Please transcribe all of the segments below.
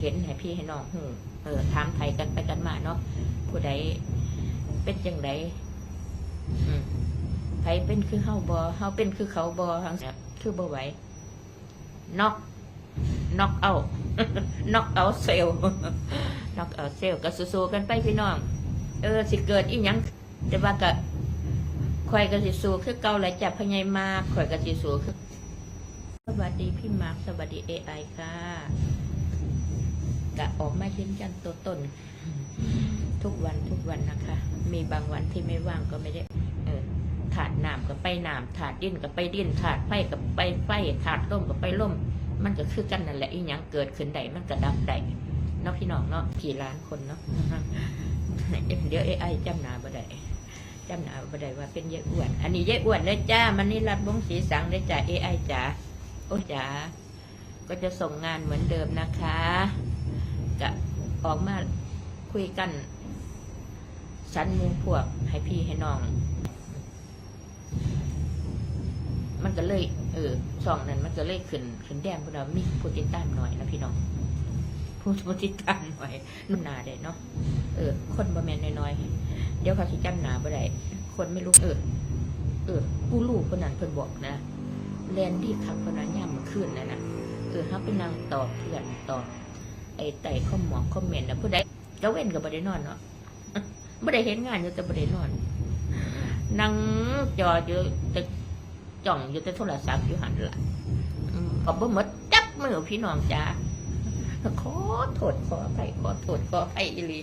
เห็นให้พี่ให้น้องหูเออถามไทยกันไปกันมาเนาะผู้ใดเป็นจังไดอืมไผเป็นคือเฮาบ่เฮาเป็นคือเขาบ่ทั้งนี้คือบ่ไหวน็อกน็อกเอาน็อกเอาเซลน็อกเอาเซลก็สู้ๆกันไปพี่น้อง เออ สิเกิดอีหยังแต่ว่าก็ข่อยก็สิสู้คือเก่าหละจ้ะพะใหญมาข่อยก็สิสู้คือสวัสดีพี่มาร์คสวัสดีเอไอค่ะ กะออกมาเห็นกันตัวตนทุกวันทุกวันนะคะ มีบางวันที่ไม่ว่างก็ไม่ได้เออถาดน้ำก็ไปน้ำถาดดินก็ไปดินถาดไฟก็ไปไฟถาดล่มก็ไปล่ม มันก็คือกันนั่นแหละอีหยังเกิดขึ้นใดมันก็ดับใดเนาะพี่น้องเนาะกี่ล้านคนเนาะเดี๋ยวเอไอจำหนาบ่ได้จำหนาบ่ได้ว่าเป็นยายอ้วน อันนี้ยายอ้วนเลยจ้ามันนี่รัดวงศรีสังเลยจ้าเอไอจ๋าโอ้จ๋าก็จะส่งงานเหมือนเดิมนะคะ จะออกมาคุยกันสันมูพวกให้พี่ให้น้อง มันก็เลย เออสองนั้น มันก็เลยขึ้นขึ้นแดงพวกเรามีผู้ติดตามหน่อยนะพี่น้องผู้ผู้ติดตามหน่อยนุ่นหนาเด็เนาะเออ คนบ่แมนน้อยๆเดี๋ยวเขาสิจำหนาบ่ได้คนไม่รู้เออเออกูรู้คนนั้นเพิ่นบอกนะแลนดี้ขับคนนั้นย่ำมาขึ้นนะนะเออเขาไปนั่งตอบเพื่อนตอบ ไอ้ไต่ข้อหมอกคอมเมนนะผู้ใดจ้าเว้นกับบ่ได้นอนเนาะบ่ได้เห็นงานอยู่แต่บ่ได้นอนนั่งจออยู่แต่จ่องอยู่แต่โทรศัพท์อยู่หันละอืมก็บ่หมดจับมือพี่น้องจ้าขอโทษขออภัยขอโทษขออภัยอีลี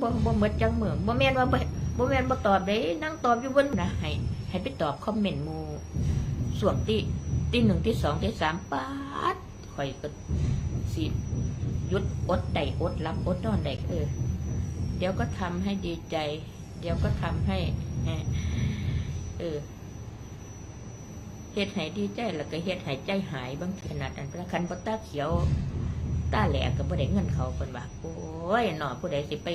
บ่บ่หมดจังมือบ่แม่นว่าบ่บ่แม่นบ่ตอบเด้นั่งตอบอยู่บนนะให้ให้ไปตอบคอมเมนต์มูส่วนที่ที่หนึ่งที่สองที่สามปาดข่อยก็ สิยุดอดใดอดรับอดนอนใดเออเดี๋ยวก็ทำให้ดีใจ เดี๋ยวก็ทำให้เออเฮ็ดให้ดีใจแล้วก็เฮ็ดให้ใจหายบางขนาดนั้นประคันบ่ตาเขียวตาแหลกก็บ่ได้เงินเขาเพิ่นว่าโอ้ยหนอผู้ใดสิไป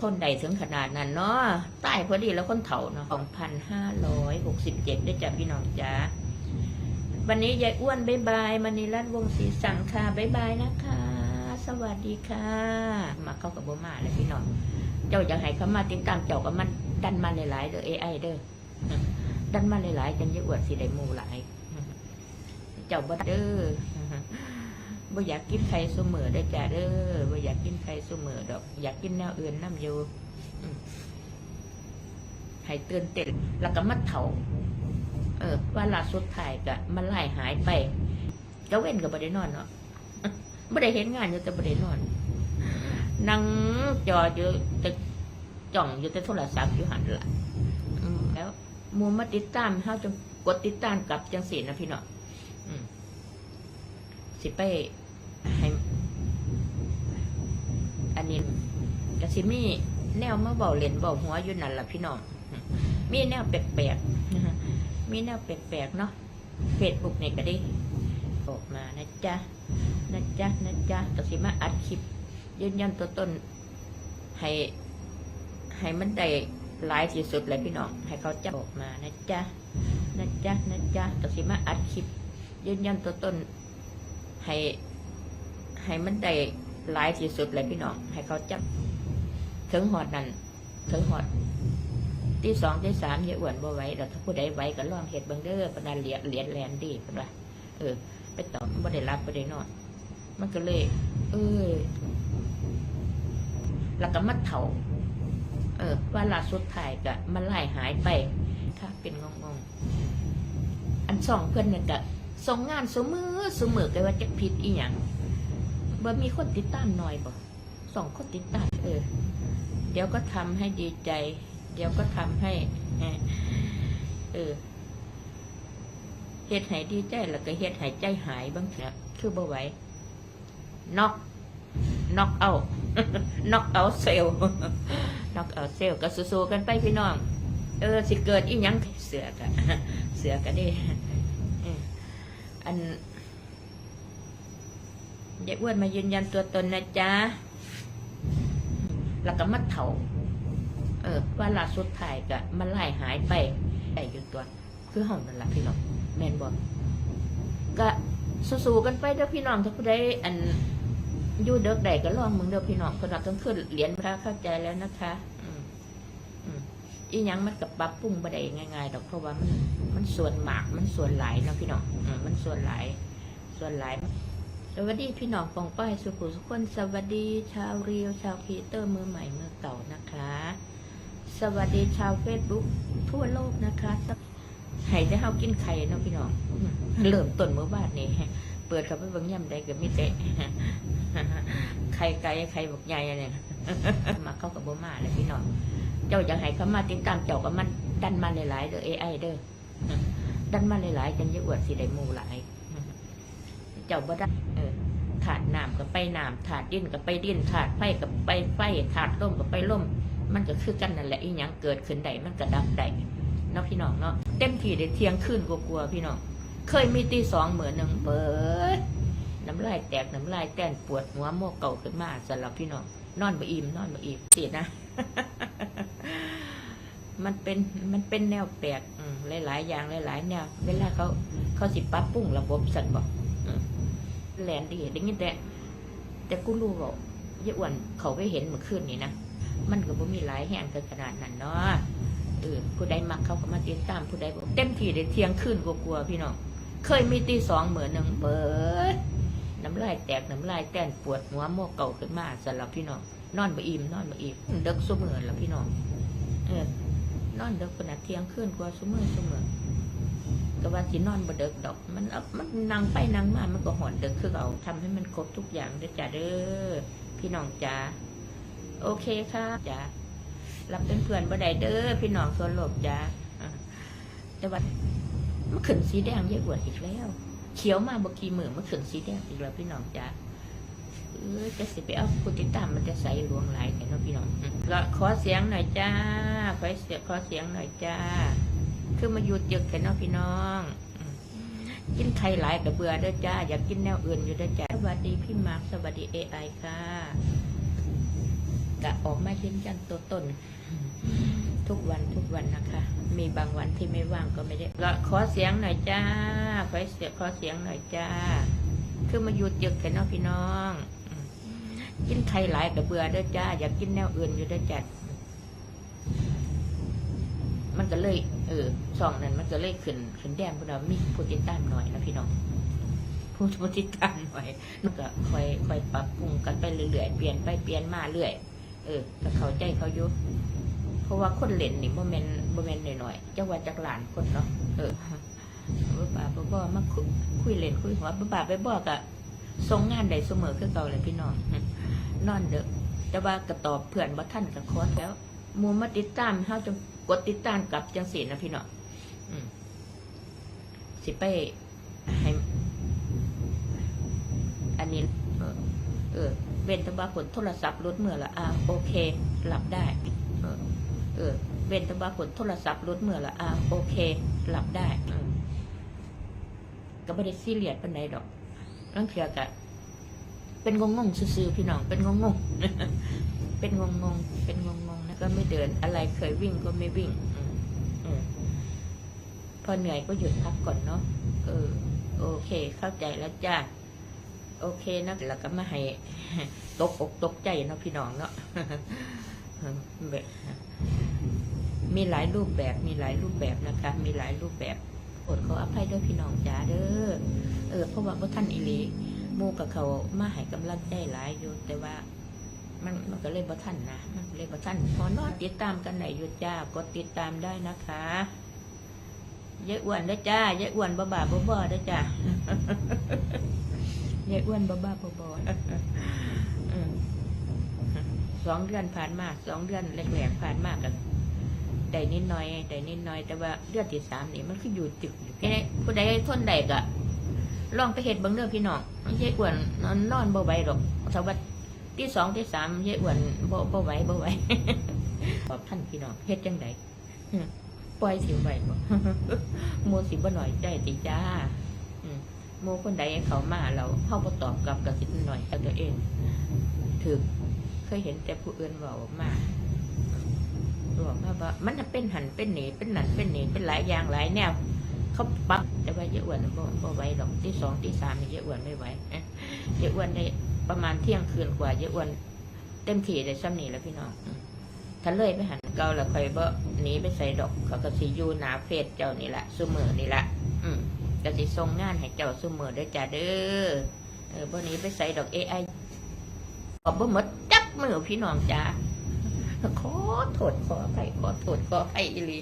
ทนใดถึงขนาดนั้นเนาะตายพอดีแล้วคนเฒ่าเนาะสองพันห้าร้อยหกสิบเจ็ดได้จ้ะพี่น้องจ้า วันนี้ยายอ้วนบายบายมณีรัตน์วงศรีสังค่ะบายบายนะคะ สวัสดีค่ะ มาเข้ากับโบมาแล้วพี่น้องเจ้าอยากให้เขามาติดตามเจ้าก็มันดันมาหลายๆเด้อเอไอเด้อดันมาหลายๆจังยายอ้วนสิได้หมูหลายเจ้าบ่เด้อบ่อยากกินไข่เสมอได้จ้าเด้อบ่อยากกินไข่เสมอดอก อยากกินแนวอื่นน้ำอยู่ให้เตือนเต้นแล้วก็มัดเถา เออว่าลาสุดท้ายก็มันไล่หายไปเจ้าเว้นก็บ่ได้นอนเนาะบ่ได้เห็นงานอยู่แต่บ่ได้นอนนั่งจออยู่แต่จ่องอยู่แต่โทรศัพท์อยู่หันละอืมแล้วหมูมาติดตามเฮาจงกดติดตามกลับจังสีนะพี่เนาะอืมสิไปให้อันนี้กสิมีแนวมาเบาเล่นเบาหัวอยู่นั่นล่ะพี่น้องมีแนวแปลกๆ มีแนวแปลกๆเนาะเฟซบุ๊กนี่ก็ได้ออกมานะจ๊ะนะจ๊ะนะจ๊ะกสิมาอัดคลิป ยืนยันตัวตนให้ให้มันได้หลายที่สุดเลยพี่น้องให้เขาจะออกมานะจ๊ะนะจ๊ะนะจ๊ะกสิมาอัดคลิป ยืนยันตัวตนให้ให้มันได้หลายที่สุดเลยพี่น้องให้เขาจับถึงหอดนั่นถึงหอด ที่สองที่สามอย่าอ้วนบ่ไหว้แต่ถ้าผู้ใดไหว้ก็ลองเห็ดบังเด้อปนนันเหรียญเหรียญแลนดีเป็นว่าเออ ไปตอบบ่ได้รับบ่ได้นอนมันก็เลย เออแล้วก็มัดเถาเออว่าลาสุดท้ายก็มันไล่หายไปค่ะเป็นงงๆอันสองเพื่อนเนี่ยก็ส่งงานสมือสมือกันว่าจะผิดอีหยังบ่มีคนติดตามหน่อยบ่สองคนติดตามเออ เดี๋ยวก็ทำให้ดีใจ เดี๋ยวก็ทำให้เออเฮ็ดให้ดีใจแล้วก็เฮ็ดให้ใจหายบ้างทีคือบ่ไหวน็อกน็อกเอาน็อกเอาเซลน็อกเอาเซลก็สู้ๆกันไปพี่น้อง เออ สิเกิดอีหยังเสือกะเสือกะได้อันยายอ้วนมายืนยันตัวตนนะจ๊ะ แล้วก็มัดเถา เออว่าลาสุดท้ายก็มันไล่หายไปได้อยู่ตัว คือห้องนั่นแหละพี่น้องแมนบอกก็สู้ๆกันไปเด้อพี่น้องถ้าผู้ใดอันอยู่เด็กใดก็ลองมึงเด้อพี่น้องคนเราต้องขึ้นเหรียญพระเข้าใจแล้วนะคะอืมอืมอีหยังมันกับปรับปรุงบ่ได้ง่ายๆดอกเพราะว่ามันมันส่วนหมากมันส่วนไหลเนาะพี่น้องอืมมันส่วนไหลส่วนไหลสวัสดีพี่น้องปองป้ายสุขุสุขคนสวัสดี ชาวเรียวชาวคีเตอร์มือใหม่มือเก่านะคะ สวัสดีชาวเฟซบุ๊กทั่วโลกนะคะให้ได้เฮากินไข่เนาะพี่น้องเริ่มต้นเมื่อบานนี่เปิดเข้าไปบิ่งย่ำใดก็มีแต่ไข่ไก่ไข่บกใหญ่อะไรมาเข้ากับบ่มาเลยพี่น้อง เจ้าอยากให้เขามาติดตามเจ้าก็มันดันมาหลายๆเด้อ AI เด้อดันมาหลายๆจังจะอวดสิได้หมูหลาย เจ้าบ่ได้เออถาดน้ำก็ไปน้ำถาดดินก็ไปดินถาดไฟก็ไปไฟถาดลมก็ไปลม มันก็คือกันนั่นแหละอีหยังเกิดขึ้นใดมันก็ดับใดเนาะพี่น้องเนาะเต็มที่ได้เที่ยงคืนกลัวๆพี่น้องเคยมีตีสองเหมือนหนึ่งเปิดน้ำลายแตกน้ำลายแต้นปวดหัวโมกเก่าขึ้นมาสำหรับพี่น้องนอนบ่อิ่มนอนบ่อิ่มสินะ มันเป็นมันเป็นแนวแปลกหลายๆอย่างหลายๆแนวเวลาเขาเขาสิปรับปรุงระบบสันบอกแลนดีได้ยินแต่แต่กูรู้บอกยายอ้วนเขาไปเห็นเมื่อคืนนี้นะ มันก็บ่มีหลายแห่งกันขนาดนั้นเนาะเออผู้ใดมักเขาก็มาติดตามผู้ใดบอกเต็มที่ได้เที่ยงคืนกลัวๆพี่น้องเคยมีตีสองเหมือนหนึ่งเปิดน้ำลายแตกน้ำลายแต้นปวดหัวโมกเก่าขึ้นมาสำหรับพี่น้องนอนบ่อิ่มนอนบ่อิ่มเด็กซุมือแล้วพี่น้องเออนอนเด็กขนาดเที่ยงคืนกว่าซุมือซุมือก็ว่าสินอนบ่เด็กดอก มันมันนั่งไปนั่งมามันก็หอนเด็กคือเอาทำให้มันครบทุกอย่างเด้อจ้าเด้อพี่น้องจ้า โอเคค่ะจ้ารับเป็นเพื่อนบ่ได้เด้อพี่น้องส่วนโลบจ้าอะแต่ว่ามันขึ้นสีแดงเยอะกว่าอีกแล้ว เขียวมาบกี่มือมาขึ้นสีแดงอีกแล้วพี่น้องจ้าเออจะสิไปเอาผู้ติดตามมันจะใส่หลวงหลายแค่น้องพี่น้องก็ขอเสียงหน่อยจ้าขอเสียงขอเสียงหน่อยจ้า คือมาหยุดยึกแค่น้องพี่น้องกินไข่หลายกับเบื่อเด้อจ้า อยากกินแนวอื่นอยู่เด้อจ้า สวัสดีพี่มาร์คสวัสดีเอไอค่ะ กะออกมายืนยันตัวตนทุกวันทุกวันนะคะ มีบางวันที่ไม่ว่างก็ไม่ได้ขอเสียงหน่อยจ้า ขอเสียงขอเสียงหน่อยจ้า คือมาหยุดยึกแค่น้องพี่น้อง กินไข่หลายกับเบื่อเด้อจ้า อยากกินแนวอื่นอยู่เด้อจ้ามันก็เลย เออสองนั้น มันก็เลยขึ้นขึ้นแดงพวกเรามีผู้ติดตามหน่อยนะพี่น้องผู้ผู้ติดตามหน่อยมันก็ค่อยค่อยปรับปรุงกันไปเรื่อยๆเปลี่ยนไปเปลี่ยนมาเรื่อย เออก็เข้าใจเขาอยู่เพราะว่าคนเล่นนี่บ่แม่นบ่แม่นหน่อยๆจังว่าจักหลานคนเนาะเออบ่ป่าบ่บ่มาคุยคุยเล่นคุยหัวบ่ป่าไปบ่ก็ส่งงานได้เสมอคือเก่าเลยพี่น้องนอนเด้อแต่ว่าก็ตอบเพื่อนบ่าทันก็คอสแล้วมูมาติดตามเฮาจงกดติดตามกลับจังซี่นะพี่น้องสิไปให้อันนี้ เออเออเว้นแต่ว่าผลโทรศัพท์ลดเมื่อละอ่าโอเคหลับได้เออเออเว้นต่ว่าผลโทรศัพท์ลดเมื่อละอ่าโอเคหลับได้ก็ไม่ได้ซีเรียสปานใดดอกนั่งเทียกะเป็นงงงซื่อๆพี่น้องเป็นงงงเป็นงงงเป็นงงงนะก็ไม่เดินอะไรเคยวิ่งก็ไม่วิ่งอพอเหนื่อยก็หยุดพักก่อนเนาะเออ โอเค เข้าใจแล้วจ้า โอเคนะแล้วก็มาให้ตกอกตกใจเนาะพี่น้องเนาะมีหลายรูปแบบมีหลายรูปแบบนะคะ มีหลายรูปแบบอดขออภัยด้วยพี่น้องจ้าเด้อเออเพราะว่าพระท่านอิลีมู่กับเขามาให้กำลังใจหลายอยู่แต่ว่ามันมันก็เลยบ่ท่านนะมันเลยบ่ท่านพอนอนติดตามกันไหนอยู่จ้ากดติดตามได้นะคะยายอ้วนได้จ้ายายอ้วนบ้าบ้าบ่บ่ได้จ้า ยายอ้วนบ้าบ้าบ่บ่อืมสองเดือนผ่านมาสองเดือนแรกๆผ่านมากันได้นิดหน่อยได้นิดหน่อย แต่ว่าเดือนที่สามนี่มันคืออยู่ตึกอยู่แค่ผู้ใดทนได้ก็ลองไปเห็ดบางเรื่องพี่น้องยายอ้วนนอนนอนบ่ไหวหรอกสวัสดิ์ที่สองที่สามยายอ้วนเบ่บ่ไหวบ่ไหวขอบท่านพี่น้องเฮ็ดจังไดปล่อยสิไหวบ่โมสิบ่หน่อยใจติจ้า โมคนใดเขามาเราเข้าบ่ตอบกลับกับสิหน่อยกับตัวเองถึกเคยเห็นแต่ผู้อื่นบอกมาบอกมาว่ามันเป็นหันเป็นหนีเป็นนั่นเป็นหนีเป็นหลายอย่างหลายแนวเขาปรับแต่ว่าเยอะอ้วนบ่บ่ไหวดอกที่สองที่สามเยอะอ้วนไม่ไหวเยอะอ้วนได้ประมาณเที่ยงคืนกว่าเยอะอ้วนเต็มที่ได้ซ้ำนี่แล้วพี่น้องอืมถ้าเลยไปหันเก่าแล้วคอยบ่หนีไปใส่ดอกเขาก็สิอยู่หนาเฟซเจ้านี่แหละซุมือนี่แหละอืม ก็สิส่งงานให้เจ้าซุมือเด้อจ้าเด้อเออบ่หนี้ไปใส่ดอก AI ขอบ่หมดจับมือพี่น้องจ้าขอโทษขออภัยขอโทษขออภัยอีหลี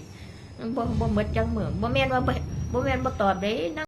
บ่บ่หมดจังมือบ่แม่นว่าบ่บ่แม่นบ่ตอบเด้นะ